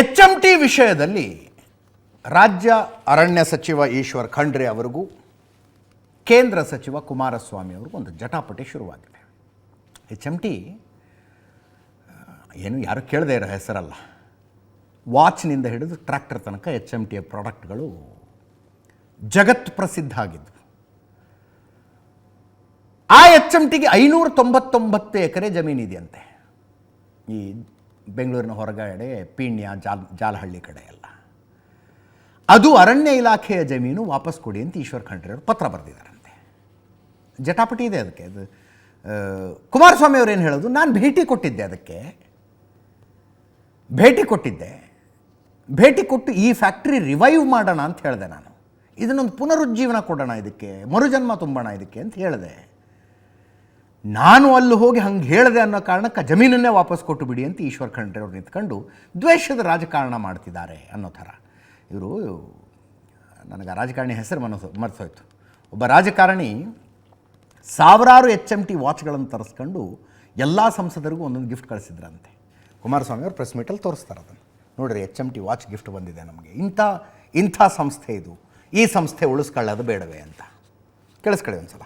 H M T ವಿಷಯದಲ್ಲಿ ರಾಜ್ಯ ಅರಣ್ಯ ಸಚಿವ ಈಶ್ವರ್ ಖಂಡ್ರೆ ಅವರಿಗೂ ಕೇಂದ್ರ ಸಚಿವ ಕುಮಾರಸ್ವಾಮಿ ಅವ್ರಿಗೂ ಒಂದು ಜಟಾಪಟಿ ಶುರುವಾಗಿದೆ. ಎಚ್ ಎಂ ಟಿ ಏನು ಯಾರು ಕೇಳದೇ ಇರೋ ಹೆಸರಲ್ಲ. ವಾಚ್ನಿಂದ ಹಿಡಿದು ಟ್ರ್ಯಾಕ್ಟರ್ ತನಕ ಎಚ್ ಎಂ ಟಿಯ ಪ್ರಾಡಕ್ಟ್ಗಳು ಜಗತ್ ಪ್ರಸಿದ್ಧ ಆಗಿದ್ವು. ಆ ಎಚ್ ಎಂ ಟಿಗೆ ಐನೂರ ತೊಂಬತ್ತೊಂಬತ್ತು ಎಕರೆ ಜಮೀನಿದೆಯಂತೆ. ಈ ಬೆಂಗಳೂರಿನ ಹೊರಗಡೆ ಪೀಣ್ಯ ಜಾಲ್, ಜಾಲಹಳ್ಳಿ ಕಡೆ ಎಲ್ಲ. ಅದು ಅರಣ್ಯ ಇಲಾಖೆಯ ಜಮೀನು ವಾಪಸ್ ಕೊಡಿ ಅಂತ ಈಶ್ವರ್ ಖಂಡ್ರೆ ಪತ್ರ ಬರೆದಿದ್ದಾರಂತೆ. ಜಟಾಪಟಿ ಇದೆ ಅದಕ್ಕೆ. ಅದು ಕುಮಾರಸ್ವಾಮಿ ಏನು ಹೇಳೋದು? ನಾನು ಭೇಟಿ ಕೊಟ್ಟಿದ್ದೆ ಅದಕ್ಕೆ. ಭೇಟಿ ಕೊಟ್ಟಿದ್ದೆ. ಭೇಟಿ ಕೊಟ್ಟು ಈ ಫ್ಯಾಕ್ಟ್ರಿ ರಿವೈವ್ ಮಾಡೋಣ ಅಂತ ಹೇಳಿದೆ ನಾನು. ಇದನ್ನೊಂದು ಪುನರುಜ್ಜೀವನ ಕೊಡೋಣ ಇದಕ್ಕೆ. ಮರುಜನ್ಮ ತುಂಬೋಣ ಇದಕ್ಕೆ ಅಂತ ಹೇಳಿದೆ. ನಾನು ಅಲ್ಲಿ ಹೋಗಿ ಹಂಗೆ ಹೇಳಿದೆ ಅನ್ನೋ ಕಾರಣಕ್ಕೆ ಜಮೀನನ್ನೇ ವಾಪಸ್ ಕೊಟ್ಟು ಬಿಡಿ ಅಂತ ಈಶ್ವರ್ ಖಂಡ್ರೆ ಅವ್ರು ನಿಂತ್ಕೊಂಡು ದ್ವೇಷದ ರಾಜಕಾರಣ ಮಾಡ್ತಿದ್ದಾರೆ ಅನ್ನೋ ಥರ. ಇವರು, ನನಗೆ ರಾಜಕಾರಣಿ ಹೆಸರು ಮನಸ್ಸು ಮರೆತೋಯ್ತು ಒಬ್ಬ ರಾಜಕಾರಣಿ ಸಾವಿರಾರು ಎಚ್ ಎಂ ಟಿ ವಾಚ್ಗಳನ್ನು ತರಿಸ್ಕೊಂಡು ಎಲ್ಲ ಸಂಸದರಿಗೂ ಒಂದೊಂದು ಗಿಫ್ಟ್ ಕಳಿಸಿದ್ರಂತೆ. ಕುಮಾರಸ್ವಾಮಿ ಅವರು ಪ್ರೆಸ್ ಮೀಟಲ್ಲಿ ತೋರಿಸ್ತಾರೆ ಅದನ್ನು. ನೋಡಿರಿ, H M T watch gift ಬಂದಿದೆ ನಮಗೆ. ಇಂಥ ಇಂಥ ಸಂಸ್ಥೆ ಇದು. ಈ ಸಂಸ್ಥೆ ಉಳಿಸ್ಕೊಳ್ಳೋದು ಬೇಡವೇ ಅಂತ. ಕೇಳಿಸ್ಕೊಳ್ಳಿ ಒಂದು ಸಲ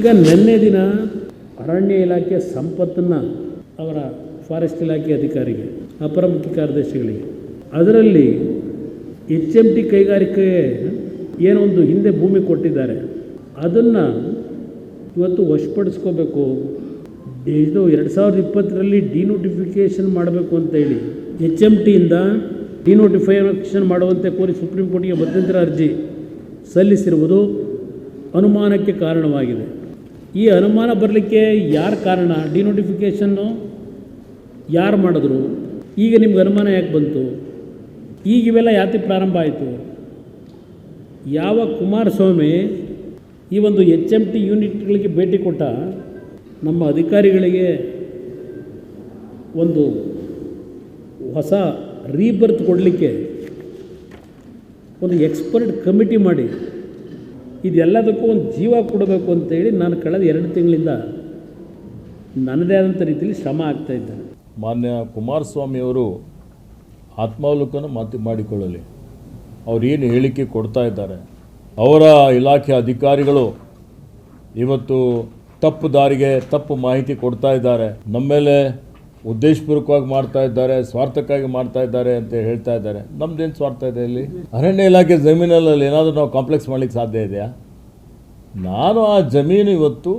ಈಗ ನಿನ್ನೆ ದಿನ ಅರಣ್ಯ ಇಲಾಖೆಯ ಸಂಪತ್ತನ್ನು ಅವರ ಫಾರೆಸ್ಟ್ ಇಲಾಖೆ ಅಧಿಕಾರಿಗೆ, ಅಪರ ಮುಖ್ಯ ಕಾರ್ಯದರ್ಶಿಗಳಿಗೆ, ಅದರಲ್ಲಿ ಎಚ್ ಎಂ ಟಿ ಕೈಗಾರಿಕೆಗೆ ಏನೊಂದು ಹಿಂದೆ ಭೂಮಿ ಕೊಟ್ಟಿದ್ದಾರೆ. ಅದನ್ನು ಇವತ್ತು ವಶಪಡಿಸ್ಕೋಬೇಕು. ಇದು ಎರಡು ಸಾವಿರದ ಇಪ್ಪತ್ತರಲ್ಲಿ ಡಿನೋಟಿಫಿಕೇಷನ್ ಮಾಡಬೇಕು ಅಂತ ಹೇಳಿ, ಎಚ್ ಎಂ ಟಿಯಿಂದ ಡಿನೋಟಿಫಿಕೇಷನ್ ಮಾಡುವಂತೆ ಕೋರಿ ಸುಪ್ರೀಂ ಕೋರ್ಟಿಗೆ ಮಧ್ಯಂತರ ಅರ್ಜಿ ಸಲ್ಲಿಸಿರುವುದು ಅನುಮಾನಕ್ಕೆ ಕಾರಣವಾಗಿದೆ. ಈ ಅನುಮಾನ ಬರಲಿಕ್ಕೆ ಯಾರು ಕಾರಣ? ಡಿನೋಟಿಫಿಕೇಷನ್ನು ಯಾರು ಮಾಡಿದ್ರು? ಈಗ ನಿಮ್ಗೆ ಅನುಮಾನ ಯಾಕೆ ಬಂತು? ಈಗ ಇವೆಲ್ಲ ಯಾತಿ ಪ್ರಾರಂಭ ಆಯಿತು? ಯಾವ ಕುಮಾರಸ್ವಾಮಿ ಈ ಒಂದು ಎಚ್ ಎಂ ಟಿ ಯೂನಿಟ್ಗಳಿಗೆ ಭೇಟಿ ಕೊಟ್ಟ ನಮ್ಮ ಅಧಿಕಾರಿಗಳಿಗೆ ಒಂದು ಹೊಸ ರೀಬರ್ತ್ ಕೊಡಲಿಕ್ಕೆ ಒಂದು ಎಕ್ಸ್ಪರ್ಟ್ ಕಮಿಟಿ ಮಾಡಿ ಇದೆಲ್ಲದಕ್ಕೂ ಒಂದು ಜೀವ ಕೊಡಬೇಕು ಅಂತೇಳಿ ನಾನು ಕಳೆದ ಎರಡು ತಿಂಗಳಿಂದ ನನ್ನದೇ ಆದಂಥ ರೀತಿಯಲ್ಲಿ ಶ್ರಮ ಆಗ್ತಾ ಇದ್ದಾನೆ. ಮಾನ್ಯ ಕುಮಾರಸ್ವಾಮಿಯವರು ಆತ್ಮಾವಲೋಕನ ಮಾತು, ಮಾಡಿಕೊಳ್ಳಲಿ. ಅವರು ಏನು ಹೇಳಿಕೆ ಕೊಡ್ತಾ ಇದ್ದಾರೆ. ಅವರ ಇಲಾಖೆ ಅಧಿಕಾರಿಗಳು ಇವತ್ತು ತಪ್ಪು ದಾರಿಗೆ ತಪ್ಪು ಮಾಹಿತಿ ಕೊಡ್ತಾ ಇದ್ದಾರೆ. ನಮ್ಮ ಮೇಲೆ ಉದ್ದೇಶಪೂರ್ವಕವಾಗಿ ಮಾಡ್ತಾ ಇದ್ದಾರೆ, ಸ್ವಾರ್ಥಕ್ಕಾಗಿ ಮಾಡ್ತಾ ಇದ್ದಾರೆ ಅಂತ ಹೇಳ್ತಾ ಇದ್ದಾರೆ. ನಮ್ದೇನು ಸ್ವಾರ್ಥ ಇದೆ ಇಲ್ಲಿ? ಅರಣ್ಯ ಇಲಾಖೆ ಜಮೀನಲ್ಲಿ ಏನಾದರೂ ನಾವು ಕಾಂಪ್ಲೆಕ್ಸ್ ಮಾಡ್ಲಿಕ್ಕೆ ಸಾಧ್ಯ ಇದೆಯಾ? ನಾನು ಆ ಜಮೀನು ಇವತ್ತು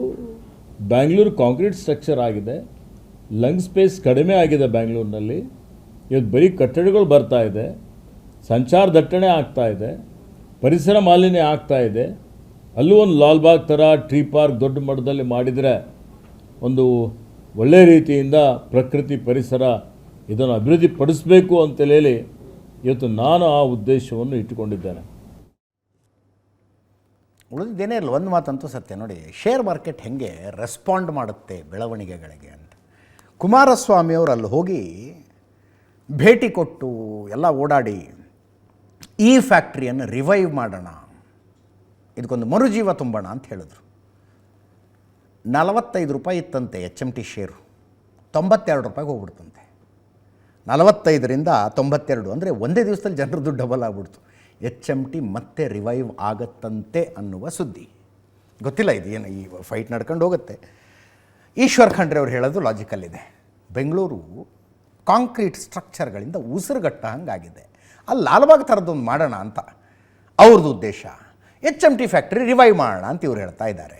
ಬ್ಯಾಂಗ್ಳೂರು ಕಾಂಕ್ರೀಟ್ ಸ್ಟ್ರಕ್ಚರ್ ಆಗಿದೆ. ಲಂಗ್ ಸ್ಪೇಸ್ ಕಡಿಮೆ ಆಗಿದೆ ಬ್ಯಾಂಗ್ಳೂರಿನಲ್ಲಿ ಇವತ್ತು ಬರೀ ಕಟ್ಟಡಗಳು ಬರ್ತಾ ಇದೆ. ಸಂಚಾರ ದಟ್ಟಣೆ ಆಗ್ತಾ ಇದೆ. ಪರಿಸರ ಮಾಲಿನ್ಯ ಆಗ್ತಾ ಇದೆ. ಅಲ್ಲೂ ಒಂದು ಲಾಲ್ಬಾಗ್ ಥರ ಟ್ರೀ ಪಾರ್ಕ್ ದೊಡ್ಡ ಮಟ್ಟದಲ್ಲಿ ಮಾಡಿದರೆ ಒಂದು ಒಳ್ಳೆಯ ರೀತಿಯಿಂದ ಪ್ರಕೃತಿ ಪರಿಸರ ಇದನ್ನು ಅಭಿವೃದ್ಧಿ ಪಡಿಸಬೇಕು ಅಂತೇಳಿ ಇವತ್ತು ನಾನು ಆ ಉದ್ದೇಶವನ್ನು ಇಟ್ಟುಕೊಂಡಿದ್ದೇನೆ. ಉಳಿದಿದ್ದೇನೇ ಇಲ್ಲ ಒಂದು ಮಾತಂತೂ ಸತ್ಯ. ನೋಡಿ ಶೇರ್ ಮಾರ್ಕೆಟ್ ಹೆಂಗೆ ರೆಸ್ಪಾಂಡ್ ಮಾಡುತ್ತೆ ಬೆಳವಣಿಗೆಗಳಿಗೆ ಅಂತ. ಕುಮಾರಸ್ವಾಮಿ ಅವರು ಅಲ್ಲಿ ಹೋಗಿ ಭೇಟಿ ಕೊಟ್ಟು ಎಲ್ಲ ಓಡಾಡಿ ಈ ಫ್ಯಾಕ್ಟ್ರಿಯನ್ನು ರಿವೈವ್ ಮಾಡೋಣ, ಇದಕ್ಕೊಂದು ಮರುಜೀವ ತುಂಬೋಣ ಅಂತ ಹೇಳಿದ್ರು. ನಲವತ್ತೈದು ರೂಪಾಯಿ ಇತ್ತಂತೆ ಎಚ್ ಎಂ ಟಿ ಶೇರು ತೊಂಬತ್ತೆರಡು ರೂಪಾಯಿಗೆ ಹೋಗ್ಬಿಡ್ತಂತೆ. ನಲವತ್ತೈದರಿಂದ ತೊಂಬತ್ತೆರಡು ಅಂದರೆ ಒಂದೇ ದಿವಸದಲ್ಲಿ ಜನರದ್ದು ಡಬಲ್ ಆಗ್ಬಿಡ್ತು. ಎಚ್ ಎಂ ಟಿ ಮತ್ತೆ ರಿವೈವ್ ಆಗತ್ತಂತೆ ಅನ್ನುವ ಸುದ್ದಿ. ಗೊತ್ತಿಲ್ಲ ಇದು ಏನು ಈ ಫೈಟ್ ನಡ್ಕೊಂಡು ಹೋಗುತ್ತೆ. ಈಶ್ವರ್ ಖಂಡ್ರೆ ಅವ್ರು ಹೇಳೋದು ಲಾಜಿಕಲ್ ಇದೆ. ಬೆಂಗಳೂರು ಕಾಂಕ್ರೀಟ್ ಸ್ಟ್ರಕ್ಚರ್ಗಳಿಂದ ಉಸಿರುಗಟ್ಟ ಹಂಗಾಗಿದೆ ಅಲ್ಲಿ ಲಾಲ್ಬಾಗ್ ಥರದ್ದೊಂದು ಮಾಡೋಣ ಅಂತ. ಅವ್ರದ್ದು ಉದ್ದೇಶ. H M T factory revive ಮಾಡೋಣ ಅಂತ ಇವ್ರು ಹೇಳ್ತಾ ಇದ್ದಾರೆ.